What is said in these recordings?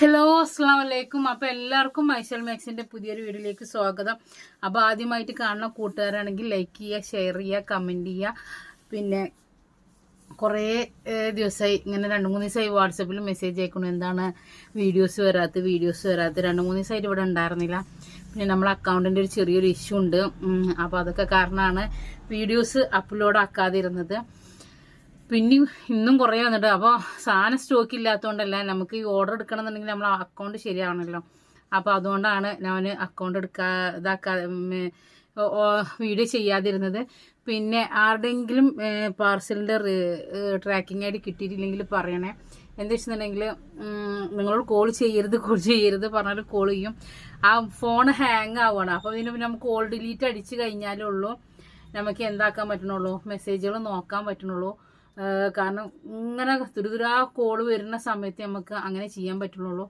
Hello അസ്സാം വലൈക്കും അപ്പോൾ എല്ലാവർക്കും മൈസൽ മാക്സിന്റെ പുതിയൊരു വീഡിയോയിലേക്ക് സ്വാഗതം. അപ്പോൾ ആദ്യമായിട്ട് കാണുന്ന കൂട്ടുകാരാണെങ്കിൽ ലൈക്ക് ചെയ്യുക ഷെയർ ചെയ്യുക കമന്റ് ചെയ്യുക. പിന്നെ കുറേ ദിവസമായി ഇങ്ങനെ രണ്ട് മൂന്ന് ദിവസമായി വാട്സപ്പിൽ മെസ്സേജ് അയക്കണം എന്താണ് വീഡിയോസ് വരാത്ത വീഡിയോസ് വരാത്ത രണ്ട് മൂന്ന് ദിവസമായിട്ട് ഇവിടെ ഉണ്ടായിരുന്നില്ല. പിന്നെ നമ്മളെ അക്കൗണ്ടിന്റെ ഒരു ചെറിയൊരു ഇഷ്യൂ ഉണ്ട്. അപ്പോൾ അപ്പൊ അതൊക്കെ കാരണമാണ് വീഡിയോസ് അപ്ലോഡ് ആക്കാതിരുന്നത്. പിന്നെ ഇന്നും കുറേ വന്നിട്ട് അപ്പോൾ സാധനം സ്റ്റോക്ക് ഇല്ലാത്തതുകൊണ്ടല്ല നമുക്ക് ഈ ഓർഡർ എടുക്കണമെന്നുണ്ടെങ്കിൽ നമ്മൾ അക്കൗണ്ട് ശരിയാവണമല്ലോ അപ്പോൾ അതുകൊണ്ടാണ് ഞാൻ അക്കൗണ്ട് എടുക്കാ ഇതാക്കാ വീഡിയോ ചെയ്യാതിരുന്നത്. പിന്നെ ആരുടെയെങ്കിലും പാർസലിന്റെ ട്രാക്കിംഗ് ആയിട്ട് കിട്ടിയിട്ടില്ലെങ്കിൽ പറയണേ. എന്താ വെച്ചിട്ടുണ്ടെങ്കിൽ നിങ്ങളോട് കോൾ ചെയ്യരുത് കോൾ ചെയ്യരുത് പറഞ്ഞാൽ കോൾ ചെയ്യും. ആ ഫോൺ ഹാങ് ആവുകയാണ് അപ്പോൾ ഇതിന് നമുക്ക് കോൾ ഡിലീറ്റ് അടിച്ച് കഴിഞ്ഞാലേ ഉള്ളൂ. നമുക്ക് എന്താക്കാൻ പറ്റണുള്ളൂ? മെസ്സേജുകൾ നോക്കാൻ പറ്റണുള്ളൂ. കാരണം ഇങ്ങനെ തുരുതുരാ കോൾ വരുന്ന സമയത്ത് നമുക്ക് അങ്ങനെ ചെയ്യാൻ പറ്റുള്ളൂ.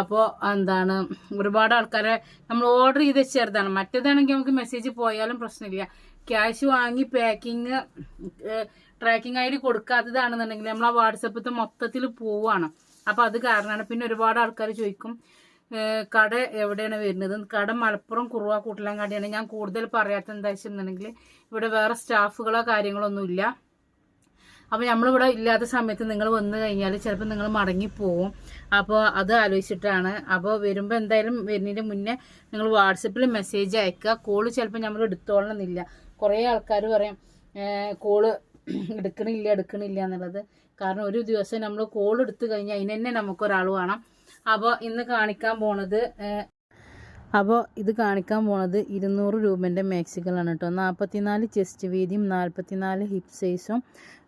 അപ്പോൾ എന്താണ് ഒരുപാട് ആൾക്കാരെ നമ്മൾ ഓർഡർ ചെയ്ത് ചെറുതാണ് മറ്റേതാണെങ്കിൽ നമുക്ക് മെസ്സേജ് പോയാലും പ്രശ്നമില്ല. ക്യാഷ് വാങ്ങി പാക്കിങ് ട്രാക്കിംഗ് ഐ ഡി കൊടുക്കാത്തതാണെന്നുണ്ടെങ്കിൽ നമ്മൾ ആ വാട്സപ്പിൽ മൊത്തത്തിൽ പോവാണ്. അപ്പോൾ അത് കാരണമാണ്. പിന്നെ ഒരുപാട് ആൾക്കാർ ചോദിക്കും കട എവിടെയാണ് വരുന്നത്? കട മലപ്പുറം കുറുവ കൂട്ടലങ്ങാടിയാണ്. ഞാൻ കൂടുതൽ പറയാത്ത എന്താ വെച്ചിട്ടുണ്ടെങ്കിൽ ഇവിടെ വേറെ സ്റ്റാഫുകളോ കാര്യങ്ങളോ ഇല്ല അപ്പോൾ നമ്മളിവിടെ ഇല്ലാത്ത സമയത്ത് നിങ്ങൾ വന്നു കഴിഞ്ഞാൽ ചിലപ്പോൾ നിങ്ങൾ മടങ്ങിപ്പോവും അപ്പോൾ അത് ആലോചിച്ചിട്ടാണ്. അപ്പോൾ വരുമ്പോൾ എന്തായാലും വരുന്നതിന് മുന്നേ നിങ്ങൾ വാട്സപ്പിൽ മെസ്സേജ് അയക്കുക. കോൾ ചിലപ്പോൾ നമ്മൾ എടുത്തോളണമെന്നില്ല. കുറേ ആൾക്കാർ പറയും കോൾ എടുക്കണില്ല എടുക്കണില്ല എന്നുള്ളത്. കാരണം ഒരു ദിവസം നമ്മൾ കോൾ എടുത്തു കഴിഞ്ഞാൽ അതിന് തന്നെ നമുക്കൊരാൾ വേണം. അപ്പോൾ ഇന്ന് കാണിക്കാൻ പോണത് അപ്പോൾ ഇത് കാണിക്കാൻ പോണത് ഇരുന്നൂറ് രൂപേന്റെ മാക്സികളാണ് കേട്ടോ. നാൽപ്പത്തിനാല് ചെസ്റ്റ് വീതിയും നാൽപ്പത്തിനാല് ഹിപ്പ് സൈസും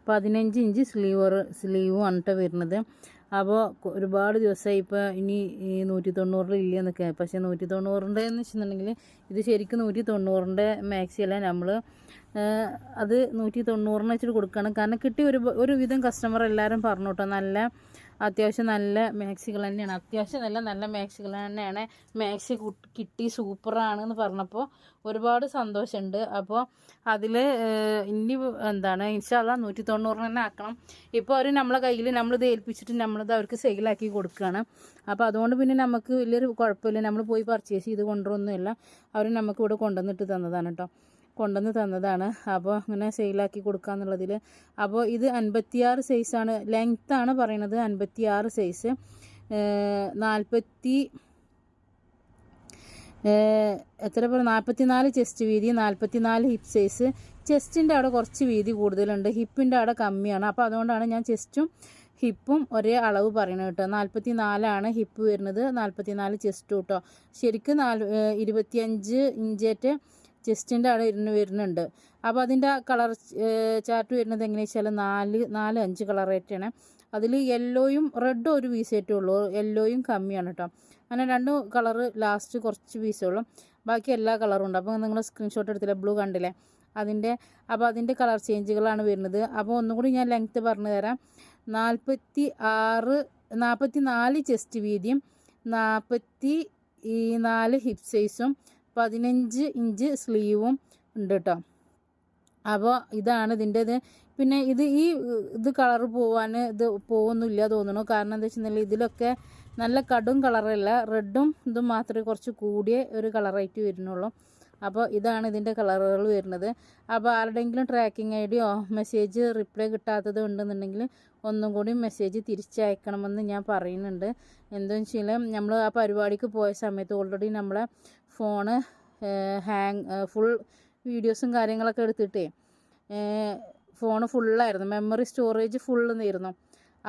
പതിനഞ്ച് ഇഞ്ച് സ്ലീവ് കേട്ടോ വരുന്നത്. അപ്പോൾ ഒരുപാട് ദിവസമായി ഇപ്പോൾ ഇനി നൂറ്റി തൊണ്ണൂറിൽ ഇല്ല എന്നൊക്കെ. പക്ഷേ നൂറ്റി തൊണ്ണൂറിന്റെ എന്ന് വെച്ചിട്ടുണ്ടെങ്കിൽ ഇത് ശരിക്കും നൂറ്റി തൊണ്ണൂറിന്റെ മാക്സി അല്ല നമ്മൾ അത് നൂറ്റി തൊണ്ണൂറിന് വെച്ചിട്ട് കൊടുക്കുകയാണ് കാരണം കിട്ടിയ ഒരു ഒരുവിധം കസ്റ്റമർ എല്ലാവരും പറഞ്ഞു കേട്ടോ നല്ല അത്യാവശ്യം നല്ല മാക്സികൾ തന്നെയാണ്. അത്യാവശ്യം നല്ല നല്ല മാക്സികൾ തന്നെയാണ്. മാക്സി കിട്ടി സൂപ്പറാണ് എന്ന് പറഞ്ഞപ്പോൾ ഒരുപാട് സന്തോഷമുണ്ട്. അപ്പോൾ അതിൽ ഇനി എന്താണ് ഇൻഷാല്ല നൂറ്റി തൊണ്ണൂറിന് തന്നെ ആക്കണം. ഇപ്പോൾ അവർ നമ്മളെ കയ്യിൽ നമ്മളിത് ഏൽപ്പിച്ചിട്ട് നമ്മളിത് അവർക്ക് സെയിലാക്കി കൊടുക്കുകയാണ് അപ്പോൾ അതുകൊണ്ട് പിന്നെ നമുക്ക് വലിയൊരു കുഴപ്പമില്ല. നമ്മൾ പോയി പർച്ചേസ് ചെയ്ത് കൊണ്ടുവരൊന്നുമില്ല അവർ നമുക്ക് ഇവിടെ കൊണ്ടുവന്നിട്ട് തന്നതാണ് കേട്ടോ കൊണ്ടുവന്ന് തന്നതാണ്. അപ്പോൾ അങ്ങനെ സെയിലാക്കി കൊടുക്കാന്നുള്ളതിൽ. അപ്പോൾ ഇത് അൻപത്തിയാറ് സൈസാണ് ലെങ്ത്താണ് പറയണത് അൻപത്തിയാറ് സൈസ് നാൽപ്പത്തി എത്ര പറയുക നാൽപ്പത്തിനാല് ചെസ്റ്റ് വീതി നാൽപ്പത്തിനാല് ഹിപ്പ് സൈസ് ചെസ്റ്റിന്റെ അവിടെ കുറച്ച് വീതി കൂടുതലുണ്ട്. ഹിപ്പിന്റെ അവിടെ കമ്മിയാണ്. അപ്പോൾ അതുകൊണ്ടാണ് ഞാൻ ചെസ്റ്റും ഹിപ്പും ഒരേ അളവ് പറയണത് കേട്ടോ. നാൽപ്പത്തി നാലാണ് ഹിപ്പ് വരുന്നത്. നാൽപ്പത്തി നാല് ചെസ്റ്റും കേട്ടോ ശരിക്കും നാല് ഇരുപത്തിയഞ്ച് ഇഞ്ചേറ്റ് ചെസ്റ്റിന്റെ അവിടെ ഇരുന്ന് വരുന്നുണ്ട്. അപ്പോൾ അതിന്റെ കളർ ചാർട്ട് വരുന്നത് എങ്ങനെയാ വെച്ചാൽ നാല് നാല് അഞ്ച് കളറായിട്ടാണ് അതിൽ യെല്ലോയും റെഡും ഒരു പീസേറ്റേ ഉള്ളൂ. യെല്ലോയും കമ്മിയാണ് കേട്ടോ. അങ്ങനെ രണ്ട് കളറ് ലാസ്റ്റ് കുറച്ച് പീസേ ഉള്ളൂ. ബാക്കി എല്ലാ കളറും ഉണ്ട്. അപ്പോൾ നിങ്ങൾ സ്ക്രീൻഷോട്ട് എടുത്തില്ല? ബ്ലൂ കണ്ടില്ലേ? അതിന്റെ അപ്പോൾ അതിന്റെ കളർ ചേഞ്ചുകളാണ് വരുന്നത്. അപ്പോൾ ഒന്നുകൂടി ഞാൻ ലെങ്ത്ത് പറഞ്ഞു തരാം. നാൽപ്പത്തി ആറ് നാൽപ്പത്തി നാല് ചെസ്റ്റ് വീതിയും നാൽപ്പത്തി നാല് ഹിപ് സൈസും പതിനഞ്ച് ഇഞ്ച് സ്ലീവും ഉണ്ട് കേട്ടോ അപ്പോൾ ഇതാണ് ഇതിന്റെ ഇത്. പിന്നെ ഇത് ഈ ഇത് കളർ പോവാൻ ഇത് പോകുന്നില്ല തോന്നുന്നു. കാരണം എന്താ വെച്ചാൽ ഇതിലൊക്കെ നല്ല കടും കളറല്ല. റെഡും ഇതും മാത്രമേ കുറച്ച് കൂടിയ ഒരു കളറായിട്ട് വരുന്നുള്ളൂ. അപ്പോൾ ഇതാണ് ഇതിന്റെ കളറുകൾ വരുന്നത്. അപ്പോൾ ആരുടെയെങ്കിലും ട്രാക്കിംഗ് ഐ ഡിയോ മെസ്സേജ് റിപ്ലൈ കിട്ടാത്തത് ഉണ്ടെന്നുണ്ടെങ്കിൽ ഒന്നും കൂടി മെസ്സേജ് തിരിച്ചയക്കണമെന്ന് ഞാൻ പറയുന്നുണ്ട്. എന്താണെന്ന് വെച്ചാൽ നമ്മൾ ആ പരിപാടിക്ക് പോയ സമയത്ത് ഓൾറെഡി നമ്മളെ ഫോണ് ഹാങ് ഫുൾ വീഡിയോസും കാര്യങ്ങളൊക്കെ എടുത്തിട്ടേ ഫോണ് ഫുള്ളായിരുന്നു മെമ്മറി സ്റ്റോറേജ് ഫുള്ളെന്നായിരുന്നു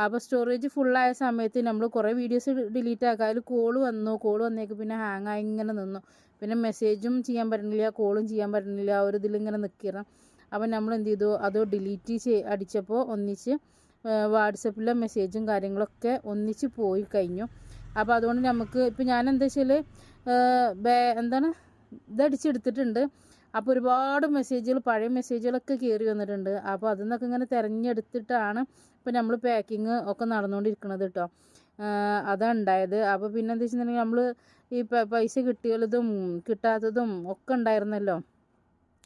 അപ്പോൾ സ്റ്റോറേജ് ഫുള്ളായ സമയത്ത് നമ്മൾ കുറേ വീഡിയോസ് ഡിലീറ്റ് ആക്കുക. അതിൽ കോൾ വന്നു കോൾ വന്നേക്ക് പിന്നെ ഹാങ് ആയി ഇങ്ങനെ നിന്നു. പിന്നെ മെസ്സേജും ചെയ്യാൻ പറ്റുന്നില്ല കോളും ചെയ്യാൻ പറ്റുന്നില്ല ആ ഒരു ഇതിലിങ്ങനെ നിൽക്കണം അപ്പോൾ നമ്മൾ എന്ത് ചെയ്തു? അത് ഡിലീറ്റ് ചെയ് അടിച്ചപ്പോൾ ഒന്നിച്ച് വാട്സപ്പിലെ മെസ്സേജും കാര്യങ്ങളൊക്കെ ഒന്നിച്ച് പോയി കഴിഞ്ഞു. അപ്പോൾ അതുകൊണ്ട് നമുക്ക് ഇപ്പോൾ ഞാൻ എന്താ വെച്ചാൽ എന്താണ്? ഇതടിച്ചെടുത്തിട്ടുണ്ട് അപ്പോൾ ഒരുപാട് മെസ്സേജുകൾ പഴയ മെസ്സേജുകളൊക്കെ കയറി വന്നിട്ടുണ്ട്. അപ്പോൾ അതിൽ നിന്നൊക്കെ ഇങ്ങനെ തിരഞ്ഞെടുത്തിട്ടാണ് ഇപ്പോൾ നമ്മൾ പാക്കിങ് ഒക്കെ നടന്നുകൊണ്ടിരിക്കുന്നത് കേട്ടോ അതാണ് ഉണ്ടായത് അപ്പോൾ പിന്നെ എന്താ വെച്ചിട്ടുണ്ടെങ്കിൽ നമ്മൾ ഈ പൈസ കിട്ടിയതും കിട്ടാത്തതും ഒക്കെ ഉണ്ടായിരുന്നല്ലോ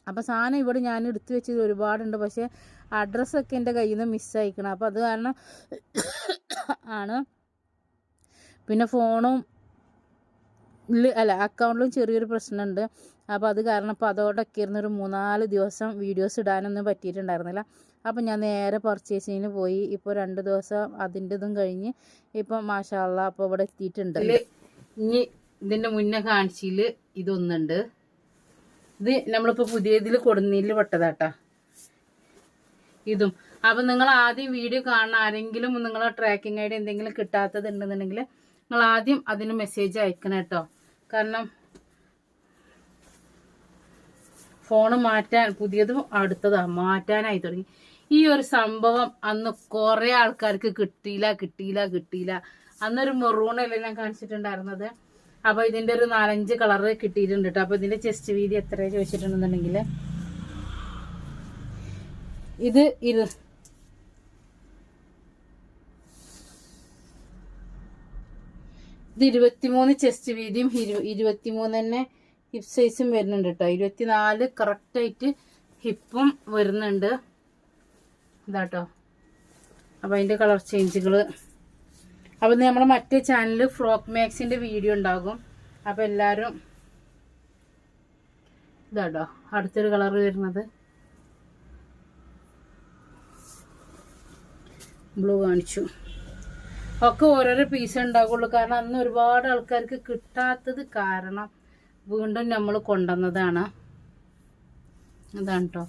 അപ്പോൾ സാധനം ഇവിടെ ഞാൻ എടുത്തു വെച്ചത് ഒരുപാടുണ്ട്. പക്ഷേ അഡ്രസ്സൊക്കെ എന്റെ കയ്യിൽ നിന്ന് മിസ്സായിക്കണം അപ്പോൾ അത് കാരണം ആണ്. പിന്നെ ഫോണും അല്ല അക്കൗണ്ടിലും ചെറിയൊരു പ്രശ്നമുണ്ട് അപ്പോൾ അത് കാരണം ഇപ്പോൾ അതോടൊക്കെ ഇരുന്ന് ഒരു മൂന്നാൽ ദിവസം വീഡിയോസ് ഇടാനൊന്നും പറ്റിയിട്ടുണ്ടായിരുന്നില്ല. അപ്പോൾ ഞാൻ നേരെ പർച്ചേസിങ്ങിന് പോയി. ഇപ്പോൾ രണ്ട് ദിവസം അതിന്റെ ഇതും കഴിഞ്ഞ് ഇപ്പം മാഷാള്ള അപ്പോൾ ഇവിടെ എത്തിയിട്ടുണ്ട്. ഇനി ഇതിന്റെ മുന്നേ കാണിച്ചിൽ ഇതൊന്നുണ്ട്. ഇത് നമ്മളിപ്പോൾ പുതിയതിൽ കൊടുന്നതിൽ പെട്ടതാട്ടാ. ഇതും. അപ്പം നിങ്ങൾ ആദ്യം വീഡിയോ കാണുന്ന ആരെങ്കിലും നിങ്ങൾ ട്രാക്കിംഗ് ഐ ഡി എന്തെങ്കിലും കിട്ടാത്തത് ഉണ്ടെന്നുണ്ടെങ്കിൽ നിങ്ങൾ ആദ്യം അതിന് മെസ്സേജ് അയക്കണം കേട്ടോ കാരണം ഫോണ് മാറ്റാൻ പുതിയതും അടുത്തതാ മാറ്റാനായി തുടങ്ങി. ഈ ഒരു സംഭവം അന്ന് കുറേ ആൾക്കാർക്ക് കിട്ടിയില്ല കിട്ടിയില്ല കിട്ടിയില്ല. അന്നൊരു മെറൂണല്ലേ ഞാൻ കാണിച്ചിട്ടുണ്ടായിരുന്നത്? അപ്പോൾ ഇതിന്റെ ഒരു നാലഞ്ച് കളർ കിട്ടിയിട്ടുണ്ട് കേട്ടോ അപ്പോൾ ഇതിന്റെ ചെസ്റ്റ് വീതി എത്ര ചോദിച്ചിട്ടുണ്ടെന്നുണ്ടെങ്കിൽ? ഇത് ഇരു ഇത് ഇരുപത്തിമൂന്ന് ചെസ്റ്റ് വീതിയും ഇരു- ഇരുപത്തിമൂന്ന് തന്നെ ഹിപ്പ് സൈസും വരുന്നുണ്ട് കേട്ടോ ഇരുപത്തിനാല് കറക്റ്റായിട്ട് ഹിപ്പും വരുന്നുണ്ട്. ഇതാട്ടോ അപ്പം അതിന്റെ കളർ ചേഞ്ചുകൾ അപ്പം നമ്മൾ മറ്റേ ചാനലിൽ ഫ്രോക്ക് മാക്സിന്റെ വീഡിയോ ഉണ്ടാകും. അപ്പം എല്ലാവരും ഇതാട്ടോ അടുത്തൊരു കളർ വരുന്നത്. ബ്ലൂ കാണിച്ചു. ഒക്കെ ഓരോരോ പീസ് ഉണ്ടാകുള്ളൂ കാരണം അന്ന് ഒരുപാട് ആൾക്കാർക്ക് കിട്ടാത്തത് കാരണം വീണ്ടും നമ്മൾ കൊണ്ടുവന്നതാണ്. അതാണ് കേട്ടോ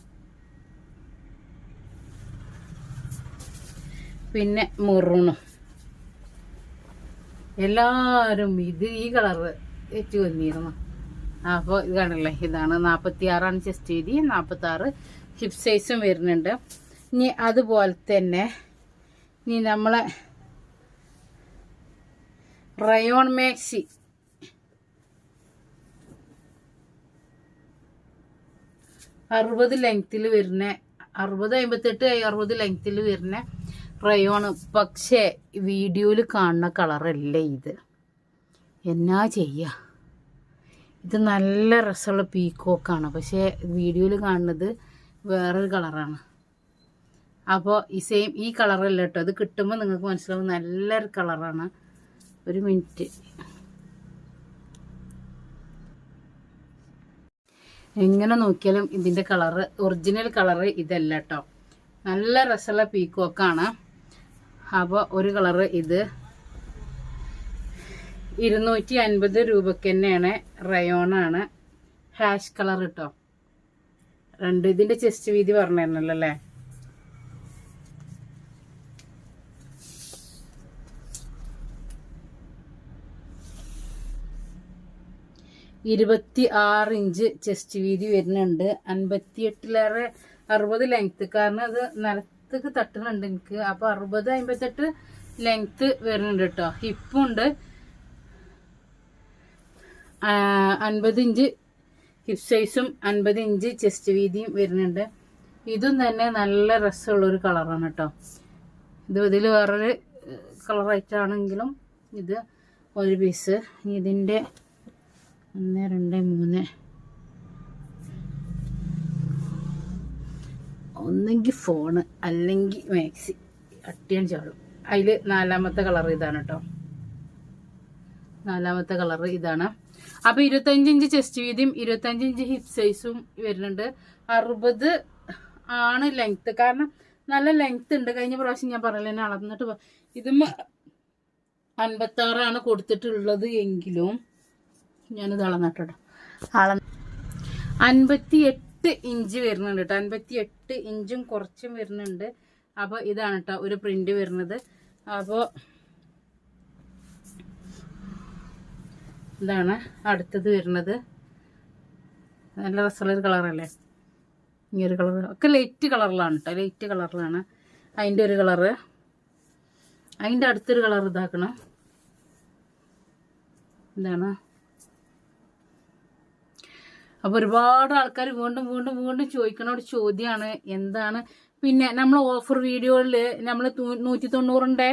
പിന്നെ മെറൂണും. എല്ലാവരും ഇത് ഈ കളറ് ഏറ്റു വന്നിരുന്നു. അപ്പോൾ ഇത് കാണില്ലേ ഇതാണ് നാൽപ്പത്തി ആറാണ് ചെസ്റ്റ് വീതി നാൽപ്പത്തി ആറ് ഹിപ്പ് സൈസും വരുന്നുണ്ട്. ഇനി അതുപോലെ തന്നെ ഇനി നമ്മളെ റയോൺ മാക്സി അറുപത് ലെങ്ത്തിൽ വരുന്ന അറുപത് അമ്പത്തെട്ട് അറുപത് ലെങ്ത്തിൽ വരുന്ന റയോണ് പക്ഷേ വീഡിയോയിൽ കാണുന്ന കളറല്ല ഇത്. എന്നാ ചെയ്യുക ഇത് നല്ല രസമുള്ള പീക്കോക്കാണ് പക്ഷേ വീഡിയോയിൽ കാണുന്നത് വേറൊരു കളറാണ് അപ്പോൾ ഈ സെയിം ഈ കളറല്ല കേട്ടോ. അത് കിട്ടുമ്പോൾ നിങ്ങൾക്ക് മനസ്സിലാവും. നല്ലൊരു കളറാണ് ഒരു മിനിറ്റ് എങ്ങനെ നോക്കിയാലും ഇതിന്റെ കളറ് ഒറിജിനൽ കളറ് ഇതല്ല കേട്ടോ നല്ല രസമുള്ള പീക്കോക്കാണ് അപ്പോൾ ഒരു കളറ് ഇത്. ഇരുന്നൂറ്റി അൻപത് രൂപയ്ക്ക് തന്നെയാണ് റയോണാണ് ഹാഷ് കളർ കേട്ടോ രണ്ട് ഇതിന്റെ ചെസ്റ്റ് വീതി പറഞ്ഞിരുന്നല്ലോ അല്ലേ? ഇരുപത്തി ആറ് ഇഞ്ച് ചെസ്റ്റ് വീതി വരുന്നുണ്ട്. അൻപത്തി എട്ടിലേറെ അറുപത് ലെങ്ത്ത് കാരണം അത് നിലത്തേക്ക് തട്ടുന്നുണ്ട് എനിക്ക്. അപ്പോൾ അറുപത് അമ്പത്തെട്ട് ലെങ്ത്ത് വരുന്നുണ്ട് കേട്ടോ ഹിപ്പും ഉണ്ട്. അൻപത് ഇഞ്ച് ഹിപ് സൈസും അൻപത് ഇഞ്ച് ചെസ്റ്റ് വീതിയും വരുന്നുണ്ട്. ഇതും തന്നെ നല്ല രസമുള്ളൊരു കളറാണ് കേട്ടോ ഇത് ഇതിൽ വേറൊരു കളറായിട്ടാണെങ്കിലും ഇത് ഒരു പീസ് ഇതിന്റെ ഒന്ന് രണ്ട് മൂന്ന്. ഒന്നെങ്കിൽ ഫോണ് അല്ലെങ്കിൽ മാക്സി. അട്ടിയാൻ ചാടും. അതിൽ നാലാമത്തെ കളർ ഇതാണ് കേട്ടോ നാലാമത്തെ കളർ ഇതാണ്. അപ്പോൾ ഇരുപത്തഞ്ച് ഇഞ്ച് ചെസ്റ്റ് വീതിയും ഇരുപത്തഞ്ച് ഇഞ്ച് ഹിപ്പ് സൈസും വരുന്നുണ്ട്. അറുപത് ആണ് ലെങ്ത്ത് കാരണം നല്ല ലെങ്ത്ത് ഉണ്ട്. കഴിഞ്ഞ പ്രാവശ്യം ഞാൻ പറയല എന്നെ അളന്നിട്ട് ഇതും അൻപത്താറാണ് കൊടുത്തിട്ടുള്ളത് എങ്കിലും. ഞാനിത് അളന്നിട്ടോ അള അൻപത്തി എട്ട് ഇഞ്ച് വരുന്നുണ്ട് കേട്ടോ. അൻപത്തി എട്ട് ഇഞ്ചും കുറച്ചും വരുന്നുണ്ട്. അപ്പോൾ ഇതാണ് കേട്ടോ ഒരു പ്രിന്റ് വരുന്നത്. അപ്പോൾ ഇതാണ് അടുത്തത് വരുന്നത്. നല്ല രസമുള്ളൊരു കളറല്ലേ ഈ ഒരു കളർ ഒക്കെ ലൈറ്റ് കളറിലാണ് കേട്ടോ. ലൈറ്റ് കളറിലാണ് അതിന്റെ ഒരു കളറ് അതിന്റെ അടുത്തൊരു കളർ ഇതാക്കണം. ഇതാണ് അപ്പോൾ ഒരുപാട് ആൾക്കാർ വീണ്ടും വീണ്ടും വീണ്ടും ചോദിക്കുന്ന ഒരു ചോദ്യമാണ് എന്താണ്? പിന്നെ നമ്മൾ ഓഫർ വീഡിയോയിൽ നമ്മൾ നൂറ്റി തൊണ്ണൂറിന്റെ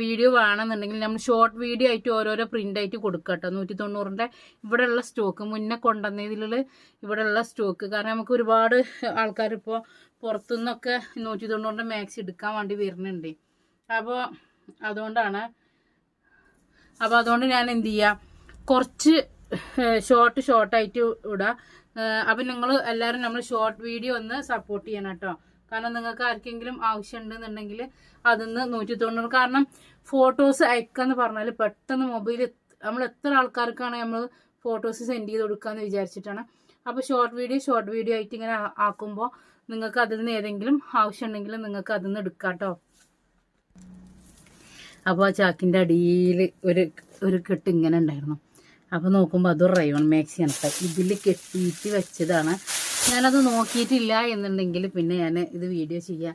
വീഡിയോ വേണമെന്നുണ്ടെങ്കിൽ നമ്മൾ ഷോർട്ട് വീഡിയോ ആയിട്ട് ഓരോരോ പ്രിന്റ് ആയിട്ട് കൊടുക്കുക കേട്ടോ നൂറ്റി തൊണ്ണൂറിന്റെ ഇവിടെയുള്ള സ്റ്റോക്ക് മുന്നേ കൊണ്ടുവന്നതിൽ ഇവിടെയുള്ള സ്റ്റോക്ക് കാരണം നമുക്ക് ഒരുപാട് ആൾക്കാർ ഇപ്പോൾ പുറത്തുനിന്നൊക്കെ നൂറ്റി തൊണ്ണൂറിന്റെ മാക്സ് എടുക്കാൻ വേണ്ടി വരുന്നുണ്ട്. അപ്പോൾ അതുകൊണ്ടാണ് അപ്പോൾ അതുകൊണ്ട് ഞാൻ എന്ത് ചെയ്യാം? കുറച്ച് ഷോർട്ട് ഷോർട്ടായിട്ട് ഇടുക അപ്പം നിങ്ങൾ എല്ലാവരും നമ്മൾ ഷോർട്ട് വീഡിയോ ഒന്ന് സപ്പോർട്ട് ചെയ്യണം കേട്ടോ. കാരണം നിങ്ങൾക്ക് ആർക്കെങ്കിലും ആവശ്യമുണ്ടെന്നുണ്ടെങ്കിൽ അതിന്ന് നൂറ്റി തൊണ്ണൂറ് കാരണം ഫോട്ടോസ് അയക്കാന്ന് പറഞ്ഞാൽ പെട്ടെന്ന് മൊബൈൽ നമ്മൾ എത്ര ആൾക്കാർക്കാണ് നമ്മൾ ഫോട്ടോസ് സെൻഡ് ചെയ്ത് കൊടുക്കാന്ന് വിചാരിച്ചിട്ടാണ്. അപ്പോൾ ഷോർട്ട് വീഡിയോ ഷോർട്ട് വീഡിയോ ആയിട്ട് ഇങ്ങനെ ആക്കുമ്പോൾ നിങ്ങൾക്ക് അതിൽ നിന്ന് ഏതെങ്കിലും ആവശ്യമുണ്ടെങ്കിൽ നിങ്ങൾക്ക് അതിൽ നിന്ന് എടുക്കാം കേട്ടോ. അപ്പോൾ ആ ചാക്കിന്റെ അടിയിൽ ഒരു ഒരു കെട്ട് ഇങ്ങനെ ഉണ്ടായിരുന്നു. അപ്പോൾ നോക്കുമ്പോൾ അത് റയോൺ മാക്സിയാണ് കേട്ടോ ഇതിൽ കെട്ടിയിട്ട് വെച്ചതാണ്. ഞാനത് നോക്കിയിട്ടില്ല എന്നുണ്ടെങ്കിൽ പിന്നെ ഞാൻ ഇത് വീഡിയോ ചെയ്യാൻ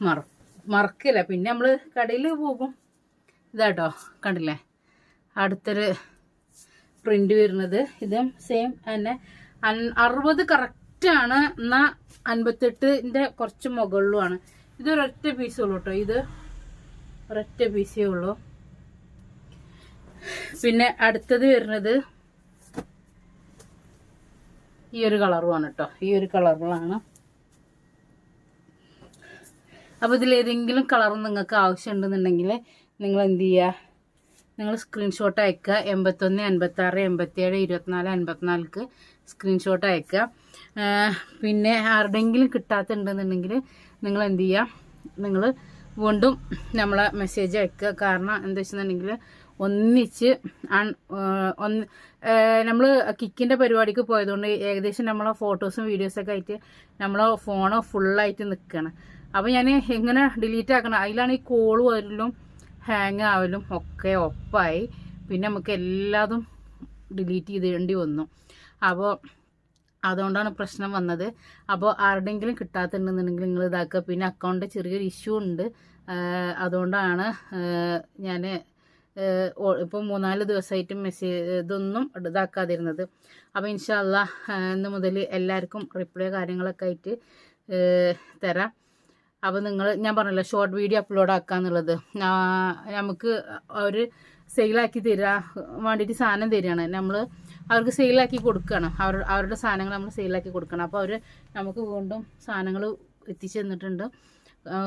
മറ മറക്കില്ല. പിന്നെ നമ്മൾ കടയിൽ പോകും. ഇതാട്ടോ കണ്ടില്ലേ? അടുത്തൊരു പ്രിന്റ് വരുന്നത്. ഇതും സെയിം തന്നെ. അറുപത് കറക്റ്റാണ് എന്നാൽ അൻപത്തെട്ടിന്റെ കുറച്ച് മുകളിലുമാണ്. ഇതൊരൊറ്റ പീസേ ഉള്ളൂ കേട്ടോ ഇത് ഒരൊറ്റ പീസേ ഉള്ളൂ. പിന്നെ അടുത്തത് വരുന്നത് ഈ ഒരു കളറുമാണ് കേട്ടോ ഈ ഒരു കളറിലാണ് അപ്പോൾ ഇതിൽ ഏതെങ്കിലും കളർ നിങ്ങൾക്ക് ആവശ്യമുണ്ടെന്നുണ്ടെങ്കിൽ നിങ്ങൾ എന്ത് ചെയ്യുക നിങ്ങൾ സ്ക്രീൻഷോട്ട് അയക്കുക. എൺപത്തൊന്ന് എൺപത്താറ് എൺപത്തിയേഴ് ഇരുപത്തിനാല് അൻപത്തിനാലിക്ക് സ്ക്രീൻഷോട്ട് അയക്കുക. പിന്നെ ആരുടെങ്കിലും കിട്ടാത്തുണ്ടെന്നുണ്ടെങ്കിൽ നിങ്ങൾ എന്ത് ചെയ്യുക നിങ്ങൾ വീണ്ടും നമ്മളെ മെസ്സേജ് അയക്കുക. കാരണം എന്താ വെച്ചിട്ടുണ്ടെങ്കിൽ ഒന്നിച്ച് ഒന്ന് നമ്മൾ കിക്കിന്റെ പരിപാടിക്ക് പോയതുകൊണ്ട് ഏകദേശം നമ്മളെ ഫോട്ടോസും വീഡിയോസൊക്കെ ആയിട്ട് നമ്മളെ ഫോണ് ഫുള്ളായിട്ട് നിൽക്കുകയാണ് അപ്പോൾ ഞാൻ എങ്ങനെ ഡിലീറ്റ് ആക്കണം? അതിലാണ് ഈ കോൾ വരലും ഹാങ് ആവലും ഒക്കെ ഒപ്പായി. പിന്നെ നമുക്ക് എല്ലാതും ഡിലീറ്റ് ചെയ്തേണ്ടി വന്നു. അപ്പോൾ അതുകൊണ്ടാണ് പ്രശ്നം വന്നത്. അപ്പോൾ ആരുടെങ്കിലും കിട്ടാത്തുണ്ടെന്നുണ്ടെങ്കിൽ നിങ്ങൾ ഇതാക്കുക പിന്നെ അക്കൗണ്ട് ചെറിയൊരു ഇഷ്യൂ ഉണ്ട്. അതുകൊണ്ടാണ് ഞാൻ ഇപ്പോൾ മൂന്നാൽ ദിവസമായിട്ട് മെസ്സേജ് ഇതൊന്നും ഇതാക്കാതിരുന്നത്. അപ്പോൾ ഇൻഷാല്ല ഇന്ന് മുതൽ എല്ലാവർക്കും റിപ്ലൈ കാര്യങ്ങളൊക്കെ ആയിട്ട് തരാം. അപ്പോൾ നിങ്ങൾ ഞാൻ പറഞ്ഞല്ലോ ഷോർട്ട് വീഡിയോ അപ്ലോഡ് ആക്കാന്നുള്ളത് എന്നുള്ളത്. നമുക്ക് അവർ സെയിലാക്കി തരാൻ വേണ്ടിയിട്ട് സാധനം തരികയാണ്. നമ്മൾ അവർക്ക് സെയിലാക്കി കൊടുക്കുകയാണ് അവർ അവരുടെ സാധനങ്ങൾ നമ്മൾ സെയിലാക്കി കൊടുക്കണം. അപ്പോൾ അവർ നമുക്ക് വീണ്ടും സാധനങ്ങൾ എത്തിച്ചു തന്നിട്ടുണ്ട്.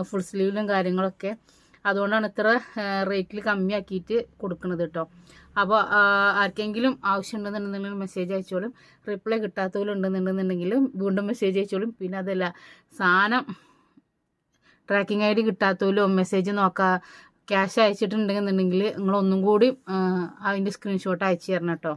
ഫുൾ സ്ലീവിലും കാര്യങ്ങളൊക്കെ. അതുകൊണ്ടാണ് ഇത്ര റേറ്റിൽ കമ്മിയാക്കിയിട്ട് കൊടുക്കുന്നത് കേട്ടോ അപ്പോൾ ആർക്കെങ്കിലും ആവശ്യമുണ്ടെന്നുണ്ടെന്നുണ്ടെങ്കിൽ മെസ്സേജ് അയച്ചോളും. റിപ്ലൈ കിട്ടാത്തവരുണ്ടെന്നുണ്ടെന്നുണ്ടെങ്കിലും വീണ്ടും മെസ്സേജ് അയച്ചോളും. പിന്നെ അതല്ല സാധനം ട്രാക്കിംഗ് ഐ ഡി കിട്ടാത്തവരും മെസ്സേജ് നോക്കാം ക്യാഷ് അയച്ചിട്ടുണ്ടെന്നുണ്ടെങ്കിൽ നിങ്ങൾ ഒന്നും കൂടി അതിന്റെ സ്ക്രീൻഷോട്ട് അയച്ചു തരണം കേട്ടോ